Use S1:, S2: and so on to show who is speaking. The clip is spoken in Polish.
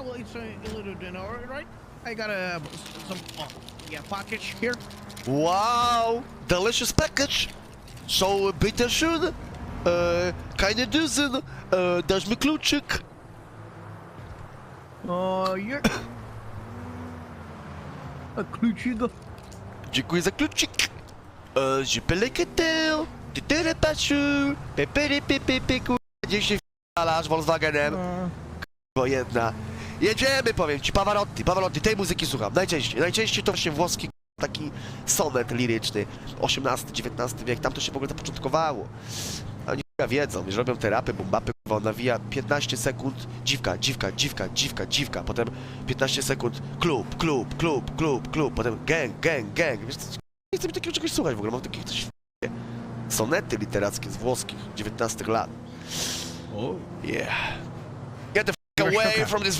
S1: A little dinner, right? I got uh, some, oh, yeah, package here.
S2: Wow, delicious package. So bitteschön. E, keine Düsen. E, dasz mi kluczyk.
S1: Uh, you're... A kluczyk.
S2: Dziękuję za kluczyk. E, Zipeleketel. Tytere pasiu. Pepere pepe kurwa. Gdzie się walasz Volkswagenem?
S1: Uh,
S2: Bo jedna. Jedziemy, powiem ci, Pavarotti, Pavarotti, tej muzyki słucham, najczęściej. Najczęściej to właśnie włoski taki sonet liryczny, XVIII-XIX wiek, tam to się w ogóle zapoczątkowało. Oni wiedzą, że robią terapy, bombapy, k***a, on nawija 15 sekund, dziwka, dziwka, dziwka, dziwka, dziwka, potem 15 sekund, klub, klub, klub, klub, klub, potem gang, gang, gang, wiesz, co, nie chcę mi takiego czegoś słuchać w ogóle, mam takich coś. Sonety literackie z włoskich, XIX lat.
S1: oh.
S2: Yeah. Get the f*** away from this